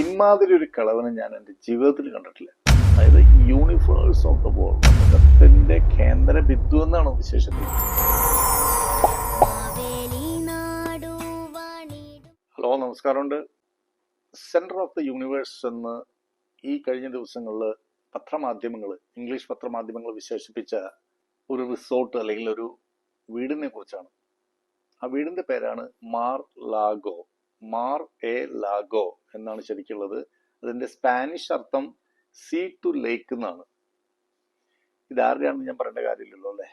ഇമാതിരി ഒരു കളവനെ ഞാൻ എന്റെ ജീവിതത്തിൽ കണ്ടിട്ടില്ല. അതായത് യൂണിഫേഴ്സ് ഓഫ് ദ വേൾഡ് കേന്ദ്ര ബിന്ദു എന്നാണ് വിശേഷിപ്പിക്കുന്നത് ഹലോ നമസ്കാരമുണ്ട്. സെന്റർ ഓഫ് ദ യൂണിവേഴ്സ് എന്ന് ഈ കഴിഞ്ഞ ദിവസങ്ങളിൽ പത്രമാധ്യമങ്ങൾ ഇംഗ്ലീഷ് പത്രമാധ്യമങ്ങൾ വിശേഷിപ്പിച്ച ഒരു റിസോർട്ട് അല്ലെങ്കിൽ ഒരു വീടിനെ കുറിച്ചാണ്. ആ വീടിന്റെ പേരാണ് Mar Lago Mar a Lago എന്നാണ് ശരിക്കുള്ളത്. അതിന്റെ സ്പാനിഷ് അർത്ഥം സീ ടു ലേക്ക് എന്നാണ്. ഇതാരുടെയാണെന്ന് ഞാൻ പറയേണ്ട കാര്യമില്ലല്ലോ അല്ലേ?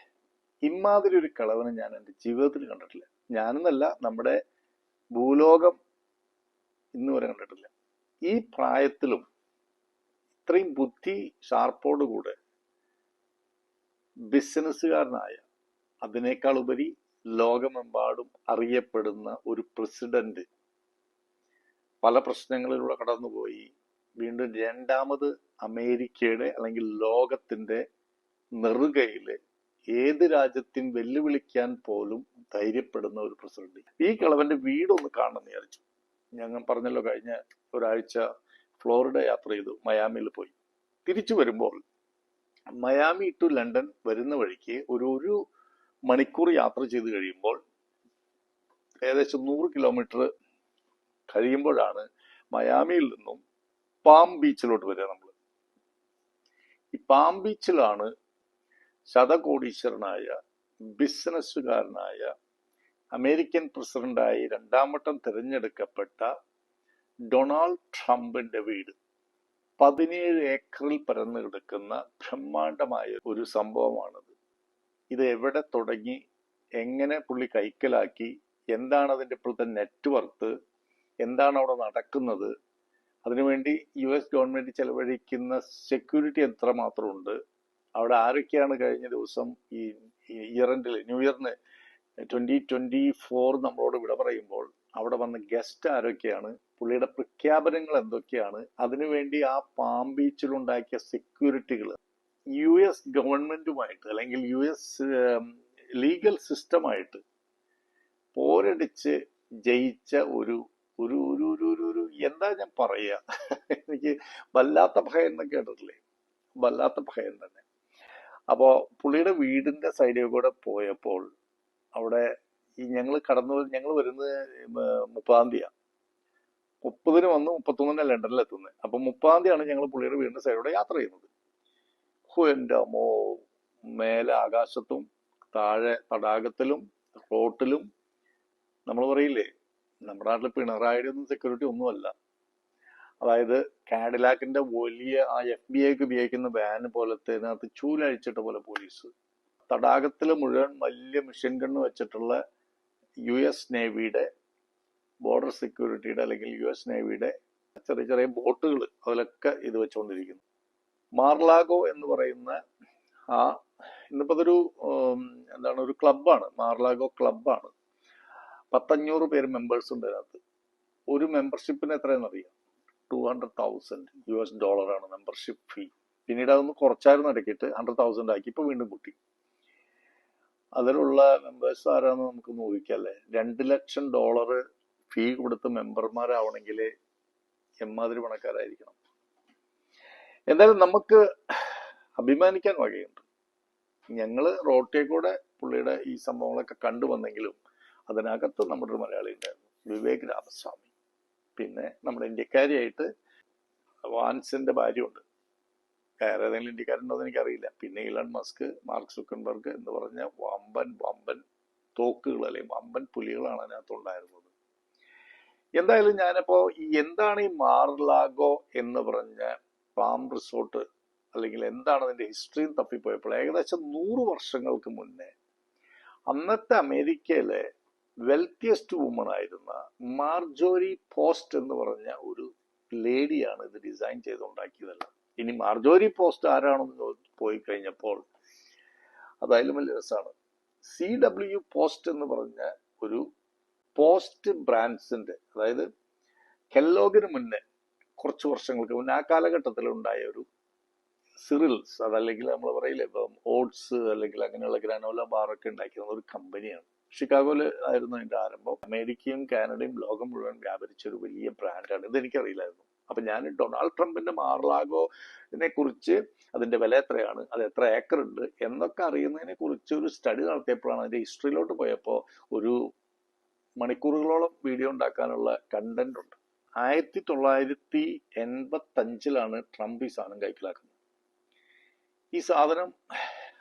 ഇമാതിരി ഒരു കളവനെ ഞാൻ എന്റെ ജീവിതത്തിൽ കണ്ടിട്ടില്ല. ഞാനെന്നല്ല നമ്മുടെ ഭൂലോകം ഇന്ന് വരെ കണ്ടിട്ടില്ല. ഈ പ്രായത്തിലും ഇത്രയും ബുദ്ധി ഷാർപ്പോടുകൂടെ ബിസിനസ്സുകാരനായ അതിനേക്കാൾ ഉപരി ലോകമെമ്പാടും അറിയപ്പെടുന്ന ഒരു പ്രസിഡന്റ് പല പ്രശ്നങ്ങളിലൂടെ കടന്നുപോയി. വീണ്ടും രണ്ടാമത് അമേരിക്കയുടെ അല്ലെങ്കിൽ ലോകത്തിന്റെ നെറുകയിൽ ഏത് രാജ്യത്തെയും വെല്ലുവിളിക്കാൻ പോലും ധൈര്യപ്പെടുന്ന ഒരു പ്രസിഡന്റ്. ഈ കിളവന്റെ വീടൊന്ന് കാണണമെന്ന് വിചാരിച്ചു. ഞങ്ങൾ പറഞ്ഞല്ലോ കഴിഞ്ഞ ഒരാഴ്ച ഫ്ലോറിഡ യാത്ര ചെയ്തു മയാമിയിൽ പോയി. തിരിച്ചു വരുമ്പോൾ മയാമി ടു ലണ്ടൻ വരുന്ന വഴിക്ക് ഒരു ഒരു മണിക്കൂർ യാത്ര ചെയ്ത് കഴിയുമ്പോൾ ഏകദേശം നൂറ് കിലോമീറ്റർ കഴിയുമ്പോഴാണ് മയാമിയിൽ നിന്നും പാം ബീച്ചിലോട്ട് വരിക നമ്മൾ ഈ പാം ബീച്ചിലാണ് ശതകോടീശ്വരനായ ബിസിനസ്സുകാരനായ അമേരിക്കൻ പ്രസിഡന്റായി രണ്ടാം വട്ടം തിരഞ്ഞെടുക്കപ്പെട്ട ഡൊണാൾഡ് ട്രംപിന്റെ വീട് പതിനേഴ് ഏക്കറിൽ പരന്നു കിടക്കുന്ന ബ്രഹ്മാണ്ഡമായ ഒരു സംഭവമാണത്. ഇത് എവിടെ തുടങ്ങി എങ്ങനെ പുള്ളി കൈക്കലാക്കി എന്താണ് അതിന്റെ ഇപ്പോഴത്തെ നെറ്റ്വർക്ക് എന്താണ് അവിടെ നടക്കുന്നത്? അതിനുവേണ്ടി യു എസ് ഗവൺമെന്റ് ചെലവഴിക്കുന്ന സെക്യൂരിറ്റി എത്രമാത്രമുണ്ട് അവിടെ ആരൊക്കെയാണ് കഴിഞ്ഞ ദിവസം ഈ ഇയറിന്റെ ന്യൂ ഇയറിന് ട്വന്റി ട്വന്റി ഫോർ നമ്മളോട് വിട പറയുമ്പോൾ അവിടെ വന്ന ഗസ്റ്റ് ആരൊക്കെയാണ്? പുള്ളിയുടെ പ്രഖ്യാപനങ്ങൾ എന്തൊക്കെയാണ്? അതിനുവേണ്ടി ആ പാം ബീച്ചിലുണ്ടാക്കിയ സെക്യൂരിറ്റികൾ യു എസ് ഗവൺമെന്റുമായിട്ട് അല്ലെങ്കിൽ യു എസ് ലീഗൽ സിസ്റ്റമായിട്ട് പോരടിച്ച് ജയിച്ച ഒരു ഒരു ഒരു ഒരു ഒരു ഒരു എന്താ ഞാൻ പറയുക എനിക്ക് വല്ലാത്ത ഭയം എന്ന് കേട്ടിട്ടില്ലേ? വല്ലാത്ത ഭയം തന്നെ. അപ്പോൾ പുള്ളിയുടെ വീടിന്റെ സൈഡിൽ കൂടെ പോയപ്പോൾ അവിടെ ഈ ഞങ്ങൾ കടന്നു ഞങ്ങൾ വരുന്നത് മുപ്പതാം തീയതിയാണ് മുപ്പതിന് വന്ന് മുപ്പത്തൊന്നിന് ലണ്ടനിൽ എത്തുന്നത് അപ്പം മുപ്പതാം തീയതിയാണ് ഞങ്ങൾ പുള്ളിയുടെ വീടിന്റെ സൈഡിലൂടെ യാത്ര ചെയ്യുന്നത്. എന്റെ അമ്മോ മേലെ ആകാശത്തും താഴെ തടാകത്തിലും റോട്ടിലും നമ്മൾ പറയില്ലേ? നമ്മുടെ നാട്ടിൽ പിണറായിയുടെ ഒന്നും സെക്യൂരിറ്റി ഒന്നുമല്ല. അതായത് കാഡിലാക്കിന്റെ വലിയ ആ എഫ് ബി ഐക്ക് ഉപയോഗിക്കുന്ന വാൻ പോലത്തെ അതിനകത്ത് ചൂലഴിച്ചിട്ട പോലെ പോലീസ് തടാകത്തിൽ മുഴുവൻ വലിയ മിഷൻ ഗണ്ണ് വെച്ചിട്ടുള്ള യു എസ് നേവിയുടെ ബോർഡർ സെക്യൂരിറ്റിയുടെ അല്ലെങ്കിൽ യു എസ് നേവിയുടെ ചെറിയ ചെറിയ ബോട്ടുകൾ അതിലൊക്കെ ഇത് വെച്ചുകൊണ്ടിരിക്കുന്നു മാർലാഗോ എന്ന് പറയുന്ന ആ ഇന്നിപ്പോ അതൊരു എന്താണ് ഒരു ക്ലബാണ് മാർലാഗോ ക്ലബാണ് പത്തഞ്ഞൂറ് പേര് മെമ്പേഴ്സ് ഉണ്ട് അതിനകത്ത്. ഒരു മെമ്പർഷിപ്പിന് എത്രയെന്ന് അറിയാം? Two hundred thousand U S ഡോളറാണ് മെമ്പർഷിപ്പ് ഫീ പിന്നീട് അതൊന്ന് കുറച്ചായിരുന്നു ഇടയ്ക്കിട്ട് ഹൺഡ്രഡ് തൗസൻഡ് ആക്കി ഇപ്പൊ വീണ്ടും കൂട്ടി. അതിലുള്ള മെമ്പേഴ്സ് ആരാന്ന് നമുക്ക് നോക്കിക്കല്ലേ രണ്ട് ലക്ഷം ഡോളർ ഫീ കൊടുത്ത് മെമ്പർമാരാവണമെങ്കിൽ എമ്മാതിരി പണക്കാരായിരിക്കണം. എന്തായാലും നമുക്ക് അഭിമാനിക്കാൻ വകയുണ്ട്. ഞങ്ങൾ റോട്ടിയെ കൂടെ പുള്ളിയുടെ ഈ സംഭവങ്ങളൊക്കെ കണ്ടുവന്നെങ്കിലും അതിനകത്ത് നമ്മുടെ ഒരു മലയാളി ഉണ്ടായിരുന്നു. വിവേക് രാമസ്വാമി. പിന്നെ നമ്മുടെ ഇന്ത്യക്കാരിയായിട്ട് വാൻസിന്റെ ഭാര്യയുണ്ട്. വേറെ ഏതെങ്കിലും ഇന്ത്യക്കാരുണ്ടോ എന്ന് എനിക്കറിയില്ല. പിന്നെ ഇലൺ മസ്ക് മാർക്ക് സുക്കൻബർഗ് എന്ന് പറഞ്ഞ വമ്പൻ വമ്പൻ തോക്കുകൾ അല്ലെങ്കിൽ വമ്പൻ പുലികളാണ് അതിനകത്തുണ്ടായിരുന്നത്. എന്തായാലും ഞാനിപ്പോ എന്താണ് ഈ മാർലാഗോ എന്ന് പറഞ്ഞ പാം റിസോർട്ട് അല്ലെങ്കിൽ എന്താണ് അതിന്റെ ഹിസ്റ്ററിയും തപ്പിപ്പോയപ്പോൾ ഏകദേശം നൂറ് വർഷങ്ങൾക്ക് മുന്നേ അന്നത്തെ അമേരിക്കയിലെ വെൽത്തിയസ്റ്റ് വുമൺ ആയിരുന്ന മാർജോരി പോസ്റ്റ് എന്ന് പറഞ്ഞ ഒരു ലേഡിയാണ് ഇത് ഡിസൈൻ ചെയ്തുണ്ടാക്കിയതല്ല. ഇനി മാർജോരി പോസ്റ്റ് ആരാണെന്ന് പോയി കഴിഞ്ഞപ്പോൾ അതായാലും വലിയ രസമാണ് സി ഡബ്ല്യു പോസ്റ്റ് എന്ന് പറഞ്ഞ ഒരു പോസ്റ്റ് ബ്രാൻഡ്സിന്റെ അതായത് കെല്ലോഗിന് മുന്നേ കുറച്ച് വർഷങ്ങൾക്ക് മുന്നേ ആ കാലഘട്ടത്തിൽ ഉണ്ടായ ഒരു സിറിൽസ് അതല്ലെങ്കിൽ നമ്മൾ പറയില്ലേ ഇപ്പം ഓട്സ് അല്ലെങ്കിൽ അങ്ങനെയുള്ള ഗ്രാനോല ബാറൊക്കെ ഉണ്ടാക്കിയ ഒരു കമ്പനിയാണ് ഷിക്കാഗോയിൽ ആയിരുന്നു അതിന്റെ ആരംഭം. അമേരിക്കയും കാനഡയും ലോകം മുഴുവൻ വ്യാപരിച്ച ഒരു വലിയ ബ്രാൻഡാണ്. ഇത് എനിക്കറിയില്ലായിരുന്നു അപ്പൊ ഞാൻ ഡൊണാൾഡ് ട്രംപിന്റെ മാർലാഗോനെ കുറിച്ച് അതിന്റെ വില എത്രയാണ് അത് എത്ര ഏക്കർ ഉണ്ട് എന്നൊക്കെ അറിയുന്നതിനെ കുറിച്ച് ഒരു സ്റ്റഡി നടത്തിയപ്പോഴാണ് അതിന്റെ ഹിസ്റ്ററിയിലോട്ട് പോയപ്പോൾ ഒരു മണിക്കൂറുകളോളം വീഡിയോ ഉണ്ടാക്കാനുള്ള കണ്ടന്റ് ഉണ്ട്. ആയിരത്തി തൊള്ളായിരത്തി എൺപത്തി അഞ്ചിലാണ് ട്രംപ് ഈ സാധനം കൈക്കലാക്കുന്നത് ഈ സാധനം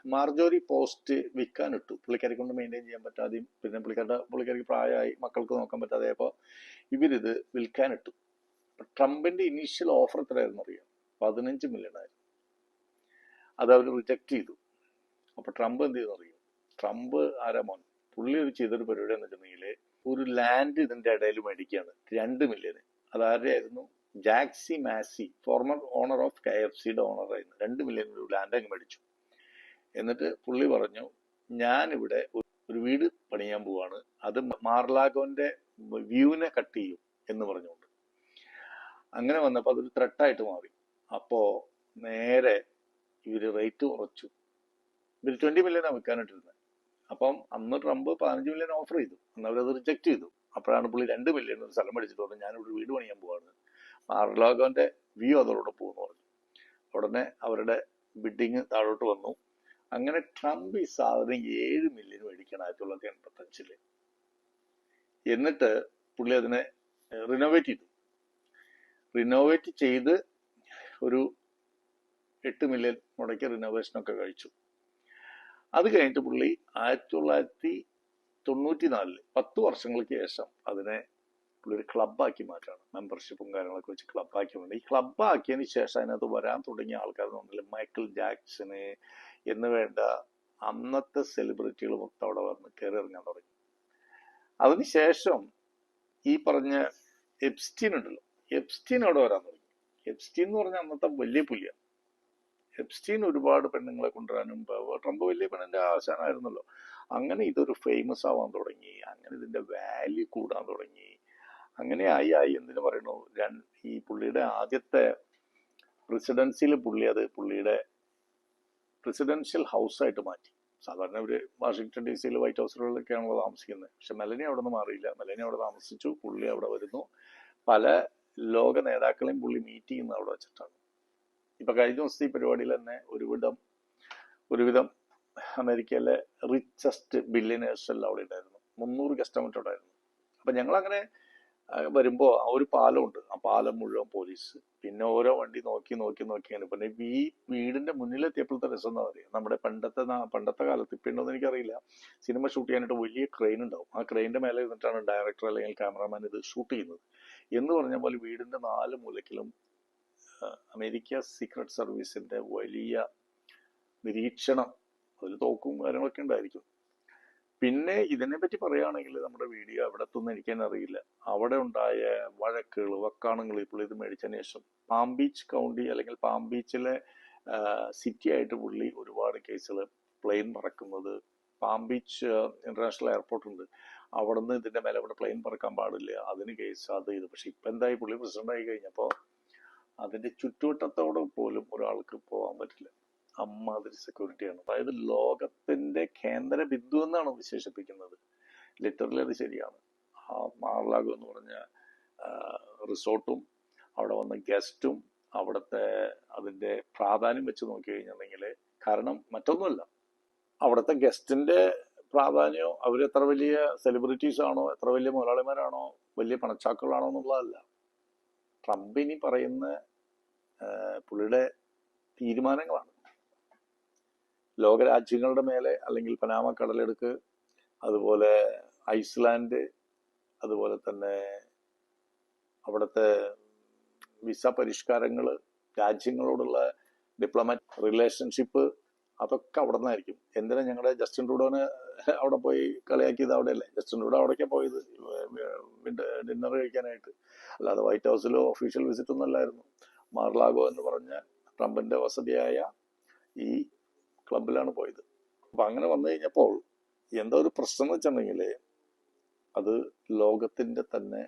മാർജോറി പോസ്റ്റ് വിൽക്കാനിട്ടു. പുള്ളിക്കാരി കൊണ്ട് മെയിന്റെയിൻ ചെയ്യാൻ പറ്റാതെയും പിന്നെ പുള്ളിക്കാരുടെ പുള്ളിക്കാരിക്ക് പ്രായമായി മക്കൾക്ക് നോക്കാൻ പറ്റാതെ അപ്പോൾ ഇവരിത് വിൽക്കാനിട്ടു. ട്രംപിന്റെ ഇനീഷ്യൽ ഓഫർ എത്രയായിരുന്നു അറിയാം പതിനഞ്ച് മില്യൺ ആയിരുന്നു. അത് അവർ റിജക്റ്റ് ചെയ്തു. അപ്പോൾ ട്രംപ് എന്ത് ചെയ്തു അറിയും? ട്രംപ് ആരാ മോൻ? പുള്ളി ഒരു ചെയ്തൊരു പരിപാടി എന്ന് വെച്ചിട്ടുണ്ടെങ്കിൽ ഒരു ലാൻഡ് ഇതിന്റെ ഇടയിൽ മേടിക്കുകയാണ്. രണ്ട് മില്യന് അതാരായിരുന്നു Jack C Massey former owner of K F സിയുടെ ഓണർ ആയിരുന്നു. രണ്ട് മില്യൺ ലാൻഡ് അങ്ങ് മേടിച്ചു. എന്നിട്ട് പുള്ളി പറഞ്ഞു ഞാനിവിടെ ഒരു- വീട് പണിയാൻ പോവാണ്. അത് മാർലാഗോന്റെ വ്യൂവിനെ കട്ട് ചെയ്യും എന്ന് പറഞ്ഞുകൊണ്ട്. അങ്ങനെ വന്നപ്പോൾ അതൊരു ത്രെട്ടായിട്ട് മാറി. അപ്പോ നേരെ ഇവർ റേറ്റ് കുറച്ചു. ഇവർ ട്വന്റി മില്യനാണ് വിൽക്കാനായിട്ടിരുന്നത് അപ്പം അന്ന് ട്രംപ് പതിനഞ്ച് മില്യൺ ഓഫർ ചെയ്തു. അന്ന് അവരത് റിജക്ട് ചെയ്തു. അപ്പോഴാണ് പുള്ളി രണ്ട് മില്യൺ ഒരു സ്ഥലം മേടിച്ചിട്ട് പറഞ്ഞു ഞാനിവിടെ വീട് പണിയാൻ പോവാണ്. മാർലാഗോന്റെ വ്യൂ അതോടൊപ്പം പോകുന്നു പറഞ്ഞു. ഉടനെ അവരുടെ ബിഡിങ് താഴോട്ട് വന്നു. അങ്ങനെ ട്രംപ് ഈ സാധനം ഏഴ് മില്യൺ മേടിക്കണം ആയിരത്തി തൊള്ളായിരത്തി എൺപത്തി അഞ്ചിൽ എന്നിട്ട് പുള്ളി അതിനെ റിനോവേറ്റ് ചെയ്തു. റിനോവേറ്റ് ചെയ്ത് ഒരു എട്ട് മില്യൺ മുടക്കി റിനോവേഷൻ ഒക്കെ കഴിച്ചു. അത് കഴിഞ്ഞിട്ട് പുള്ളി ആയിരത്തി തൊള്ളായിരത്തി തൊണ്ണൂറ്റി നാലിൽ പത്ത് വർഷങ്ങൾക്ക് ശേഷം അതിനെ പുള്ളി ഒരു ക്ലബാക്കി മാറ്റാണ്. മെമ്പർഷിപ്പും കാര്യങ്ങളൊക്കെ വെച്ച് ക്ലബാക്കി മാറ്റി. ഈ ക്ലബാക്കിയതിന് ശേഷം അതിനകത്ത് വരാൻ തുടങ്ങിയ ആൾക്കാർ മൈക്കിൾ ജാക്സന് എന്ന് വേണ്ട അന്നത്തെ സെലിബ്രിറ്റികൾ മൊത്തം അവിടെ വന്ന് കയറി ഇറങ്ങാൻ തുടങ്ങി. അതിനുശേഷം ഈ പറഞ്ഞ എപ്സ്റ്റീൻ ഉണ്ടല്ലോ. എപ്സ്റ്റീൻ അവിടെ വരാൻ തുടങ്ങി. എപ്സ്റ്റീൻ എന്ന് പറഞ്ഞാൽ അന്നത്തെ വലിയ പുലിയാണ്. എപ്സ്റ്റീൻ ഒരുപാട് പെണ്ണുങ്ങളെ കൊണ്ടുവരാനും ട്രംപ് വലിയ പെണ്ണിന്റെ ആശാനായിരുന്നല്ലോ. അങ്ങനെ ഇതൊരു ഫേമസ് ആവാൻ തുടങ്ങി. അങ്ങനെ ഇതിന്റെ വാല്യൂ കൂടാൻ തുടങ്ങി. അങ്ങനെ ആയി ആയി. എന്തിനു പറയണു ഈ പുള്ളിയുടെ ആദ്യത്തെ പ്രസിഡൻസിയിൽ പുള്ളി അത് പുള്ളിയുടെ പ്രസിഡൻഷ്യൽ ഹൗസായിട്ട് മാറ്റി. സാധാരണ ഇവർ വാഷിങ്ടൺ ഡി സിയിൽ വൈറ്റ് ഹൗസുകളിലൊക്കെയാണല്ലോ താമസിക്കുന്നത്. പക്ഷെ മെലനി അവിടെ നിന്ന് മാറിയില്ല. മെലനി അവിടെ താമസിച്ചു പുള്ളി അവിടെ വരുന്നു. പല ലോക നേതാക്കളെയും പുള്ളി മീറ്റ് ചെയ്യുന്നത് അവിടെ വെച്ചിട്ടാണ്. ഇപ്പൊ കഴിഞ്ഞ ദിവസത്തെ ഈ പരിപാടിയിൽ തന്നെ ഒരുവിധം ഒരുവിധം അമേരിക്കയിലെ റിച്ചസ്റ്റ് ബില്യനേഴ്സ് എല്ലാം അവിടെ ഉണ്ടായിരുന്നു. മുന്നൂറ് കസ്റ്റമർ ഉണ്ടായിരുന്നു അപ്പൊ ഞങ്ങൾ അങ്ങനെ വരുമ്പോൾ ഒരു പാലമുണ്ട്. ആ പാലം മുഴുവൻ പോലീസ് പിന്നെ ഓരോ വണ്ടി നോക്കി നോക്കി നോക്കി അങ്ങനെ പിന്നെ ഈ വീടിന്റെ മുന്നിലെത്തിയപ്പോഴത്തെ രസം എന്താ പറയുക നമ്മുടെ പണ്ടത്തെ പണ്ടത്തെ കാലത്ത് ഇപ്പൊ ഉണ്ടോന്ന് എനിക്കറിയില്ല. സിനിമ ഷൂട്ട് ചെയ്യാനായിട്ട് വലിയ ക്രെയിൻ ഉണ്ടാവും. ആ ക്രെയിന്റെ മേലെ ഇരുന്നിട്ടാണ് ഡയറക്ടർ അല്ലെങ്കിൽ ക്യാമറാമാൻ ഇത് ഷൂട്ട് ചെയ്യുന്നത്. എന്ന് പറഞ്ഞ പോലെ വീടിന്റെ നാല് മൂലക്കിലും അമേരിക്ക സീക്രട്ട് സർവീസിന്റെ വലിയ നിരീക്ഷണം അതിൽ തോക്കും കാര്യങ്ങളൊക്കെ ഉണ്ടായിരിക്കും. പിന്നെ ഇതിനെ പറ്റി പറയുകയാണെങ്കിൽ നമ്മുടെ വീഡിയോ എവിടെ എത്തുന്ന എനിക്ക് തന്നെ അറിയില്ല അവിടെ ഉണ്ടായ വഴക്കുകൾ വക്കാണുകൾ ഇപ്പോൾ ഇത് മേടിച്ചതിന് ശേഷം പാം ബീച്ച് കൗണ്ടി അല്ലെങ്കിൽ പാം ബീച്ചിലെ സിറ്റി ആയിട്ട് പുള്ളി ഒരുപാട് കേസുകൾ പ്ലെയിൻ പറക്കുന്നത്. പാം ബീച്ച് ഇന്റർനാഷണൽ എയർപോർട്ട് ഉണ്ട്. അവിടെ നിന്ന് ഇതിന്റെ മേലെ അവിടെ പ്ലെയിൻ പറക്കാൻ പാടില്ല. അതിന് കേസ് അത് ഇത്. പക്ഷെ ഇപ്പൊ എന്തായി? പുള്ളി പ്രസിഡന്റ് ആയി കഴിഞ്ഞപ്പോ അതിന്റെ ചുറ്റുവട്ടത്തോടെ പോലും ഒരാൾക്ക് പോകാൻ പറ്റില്ല. അമ്മാതിരി സെക്യൂരിറ്റിയാണ് അതായത് ലോകത്തിന്റെ കേന്ദ്ര ബിന്ദു എന്നാണ് വിശേഷിപ്പിക്കുന്നത്. ലിറ്ററലി അത് ശരിയാണ്. ആ മാർലാഗോ എന്ന് പറഞ്ഞ റിസോർട്ടും അവിടെ വന്ന ഗസ്റ്റും അവിടുത്തെ അതിന്റെ പ്രാധാന്യം വെച്ച് നോക്കി കഴിഞ്ഞിട്ടുണ്ടെങ്കിൽ കാരണം മറ്റൊന്നുമല്ല. അവിടുത്തെ ഗസ്റ്റിന്റെ പ്രാധാന്യം അവർ എത്ര വലിയ സെലിബ്രിറ്റീസ് ആണോ എത്ര വലിയ മുതലാളിമാരാണോ വലിയ പണച്ചാക്കുകളാണോ എന്നുള്ളതല്ല. ട്രംപിനി പറയുന്ന പുള്ളിയുടെ തീരുമാനങ്ങളാണ്. ലോകരാജ്യങ്ങളുടെ മേലെ അല്ലെങ്കിൽ പനാമ കടലെടുക്ക് അതുപോലെ ഐസ്ലാൻഡ് അതുപോലെ തന്നെ അവിടുത്തെ വിസ പരിഷ്കാരങ്ങൾ രാജ്യങ്ങളോടുള്ള ഡിപ്ലോമാറ്റ് റിലേഷൻഷിപ്പ് അതൊക്കെ അവിടെ നിന്നായിരിക്കും എന്തിനാ ഞങ്ങളുടെ ജസ്റ്റിൻ ട്രൂഡോനെ അവിടെ പോയി കളിയാക്കിയത് അവിടെയല്ലേ? ജസ്റ്റിൻ ട്രൂഡോ അവിടേക്കാണ് പോയത്? ഡിന്നർ കഴിക്കാനായിട്ട്. അല്ലാതെ വൈറ്റ് ഹൗസിലോ ഒഫീഷ്യൽ വിസിറ്റ് ഒന്നും അല്ലായിരുന്നു. മാർലാഗോ എന്ന് പറഞ്ഞ ട്രംപിന്റെ വസതിയായ ഈ ക്ലബിലാണ് പോയത്. അപ്പം അങ്ങനെ വന്നു കഴിഞ്ഞപ്പോൾ എന്താ ഒരു പ്രശ്നം എന്ന് വെച്ചിട്ടുണ്ടെങ്കിൽ അത് ലോകത്തിന്റെ തന്നെ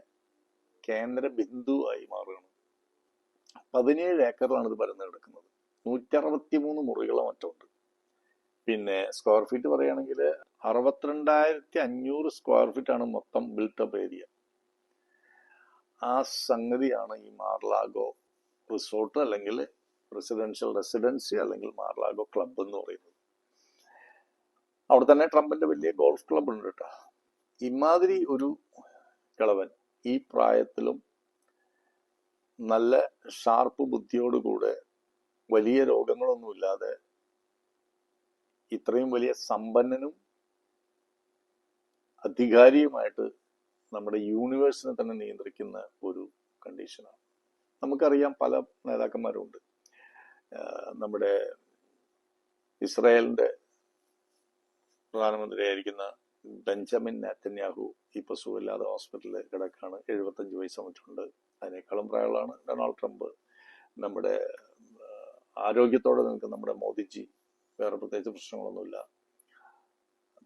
കേന്ദ്ര ബിന്ദുവായി മാറുകയാണ്. പതിനേഴ് ഏക്കറിലാണ് ഇത് പരന്ന് കിടക്കുന്നത് നൂറ്ററുപത്തി മൂന്ന് മുറികളോ മറ്റുണ്ട് പിന്നെ സ്ക്വയർ ഫീറ്റ് പറയുകയാണെങ്കിൽ അറുപത്തിരണ്ടായിരത്തി അഞ്ഞൂറ് സ്ക്വയർ ഫീറ്റ് ആണ് മൊത്തം ബിൽട്ടപ്പ് ഏരിയ ആ സംഗതിയാണ് ഈ മാർലാഗോ റിസോർട്ട് അല്ലെങ്കിൽ റെസിഡൻഷ്യൽ റെസിഡൻസി അല്ലെങ്കിൽ മാർലാഗോ ക്ലബ്ബ് എന്ന് പറയുന്നത്. അവിടെ തന്നെ ട്രംപിന്റെ വലിയ ഗോൾഫ് ക്ലബ്ബ് ഉണ്ട് കേട്ടോ. ഇമാതിരി ഒരു കിളവൻ ഈ പ്രായത്തിലും നല്ല ഷാർപ്പ് ബുദ്ധിയോടുകൂടെ വലിയ രോഗങ്ങളൊന്നുമില്ലാതെ ഇത്രയും വലിയ സമ്പന്നനും അധികാരിയുമായിട്ട് നമ്മുടെ യൂണിവേഴ്സിനെ തന്നെ നിയന്ത്രിക്കുന്ന ഒരു കണ്ടീഷനാണ് നമുക്കറിയാം പല നേതാക്കന്മാരുണ്ട് നമ്മുടെ ഇസ്രായേലിന്റെ പ്രധാനമന്ത്രിയായിരിക്കുന്ന ബെഞ്ചമിൻ നാത്തന്യാഹു ഇപ്പൊ സുഖമില്ലാതെ ഹോസ്പിറ്റലിൽ കിടക്കാണ് എഴുപത്തഞ്ച് വയസ്സ് വന്നിട്ടുണ്ട് അതിനേക്കാളും പ്രായമുള്ളതാണ് ഡൊണാൾഡ് ട്രംപ്. നമ്മുടെ ആരോഗ്യത്തോടെ നിൽക്കുന്ന നമ്മുടെ മോദിജി വേറെ പ്രത്യേകിച്ച് പ്രശ്നങ്ങളൊന്നുമില്ല.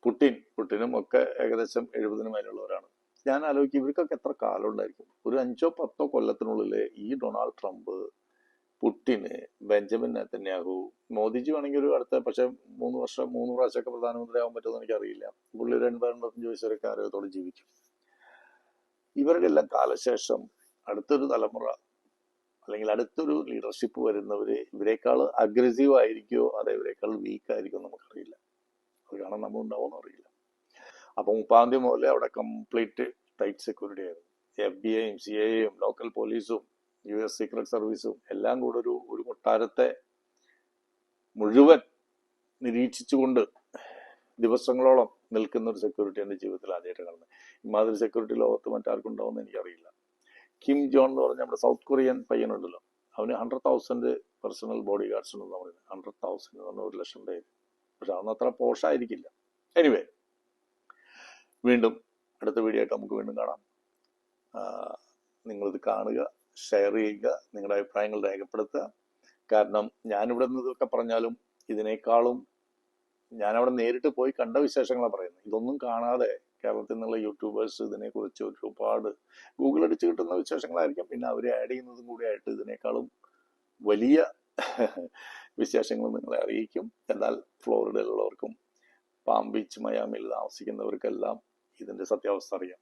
പുട്ടിൻ പുട്ടിനും ഒക്കെ ഏകദേശം എഴുപതിന് മേലുള്ളവരാണ്. ഞാൻ ആലോചിക്കും ഇവർക്കൊക്കെ എത്ര കാലം ഉണ്ടായിരിക്കും? ഒരു അഞ്ചോ പത്തോ കൊല്ലത്തിനുള്ളിൽ ഈ Donald Trump Putin Benjamin Netanyahu Modiji വേണമെങ്കിൽ ഒരു അടുത്ത പക്ഷെ മൂന്ന് വർഷം മൂന്ന് പ്രാവശ്യമൊക്കെ പ്രധാനമന്ത്രി ആവാൻ പറ്റുമെന്ന് എനിക്കറിയില്ല. പുള്ളി ഒരു എൺപത് എൺപത്തഞ്ച് വയസ്സൊക്കെ ആരോഗ്യത്തോടെ ജീവിക്കും. എല്ലാം കാലശേഷം അടുത്തൊരു തലമുറ അല്ലെങ്കിൽ അടുത്തൊരു ലീഡർഷിപ്പ് വരുന്നവര് ഇവരെക്കാൾ അഗ്രസീവ് ആയിരിക്കോ അതെ ഇവരെക്കാൾ വീക്ക് ആയിരിക്കോ നമുക്കറിയില്ല. അത് കാണാൻ നമ്മൾ ഉണ്ടാവുമെന്ന് അറിയില്ല. അപ്പൊ മുപ്പാം തീയതി മുതലേ അവിടെ കംപ്ലീറ്റ് ടൈറ്റ് സെക്യൂരിറ്റി ആയിരുന്നു. എഫ് ബി ഐയും സി ഐയും ലോക്കൽ പോലീസും യു എസ് സീക്രട്ട് സർവീസും എല്ലാം കൂടെ ഒരു ഒരു കൊട്ടാരത്തെ മുഴുവൻ നിരീക്ഷിച്ചുകൊണ്ട് ദിവസങ്ങളോളം നിൽക്കുന്ന ഒരു സെക്യൂരിറ്റി എന്റെ ജീവിതത്തിൽ ആദ്യമായിട്ട് കാണുന്നത്. ഇമാതിരി സെക്യൂരിറ്റി ലോകത്ത് മറ്റാർക്കും ഉണ്ടാവുമെന്ന് എനിക്കറിയില്ല. കിം ജോൺ എന്ന് പറഞ്ഞ നമ്മുടെ സൗത്ത് കൊറിയൻ പയ്യനുണ്ടല്ലോ. അവന് hundred thousand personal body guards ഉണ്ടെന്ന് പറയുന്നത്. ഹൺഡ്രഡ് തൗസൻഡ് പറഞ്ഞ ഒരു ലക്ഷം പേര്. പക്ഷെ അതൊന്നും അത്ര പോഷായിരിക്കില്ല. എനിവേ വീണ്ടും അടുത്ത വീഡിയോ ആയിട്ട് നമുക്ക് വീണ്ടും കാണാം. നിങ്ങളിത് കാണുക. ഷെയർ ചെയ്യുക നിങ്ങളുടെ അഭിപ്രായങ്ങൾ രേഖപ്പെടുത്തുക. കാരണം ഞാനിവിടെ നിന്നൊക്കെ പറഞ്ഞാലും ഇതിനേക്കാളും ഞാൻ അവിടെ നേരിട്ട് പോയി കണ്ട വിശേഷങ്ങളാണ് പറയുന്നത്. ഇതൊന്നും കാണാതെ കേരളത്തിൽ നിന്നുള്ള യൂട്യൂബേഴ്സ് ഇതിനെക്കുറിച്ച് ഒരുപാട് ഗൂഗിൾ അടിച്ച് കിട്ടുന്ന വിശേഷങ്ങളായിരിക്കും. പിന്നെ അവർ ആഡ് ചെയ്യുന്നതും കൂടി ആയിട്ട് ഇതിനേക്കാളും വലിയ വിശേഷങ്ങൾ നിങ്ങളെ അറിയിക്കും. എന്നാൽ ഫ്ലോറിഡയിലുള്ളവർക്കും പാം ബീച്ച് മയാമിൽ താമസിക്കുന്നവർക്കെല്ലാം ഇതിന്റെ സത്യാവസ്ഥ അറിയാം.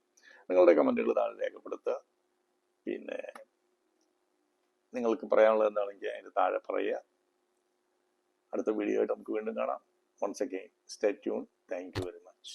നിങ്ങളുടെ കമന്റുകൾ താഴെ രേഖപ്പെടുത്തുക. പിന്നെ നിങ്ങൾക്ക് പറയാനുള്ളത് എന്താണെങ്കിൽ അതിന്റെ താഴെ പറയുക. അടുത്ത വീഡിയോ ആയിട്ട് നമുക്ക് വീണ്ടും കാണാം. Once again stay tune thank you very much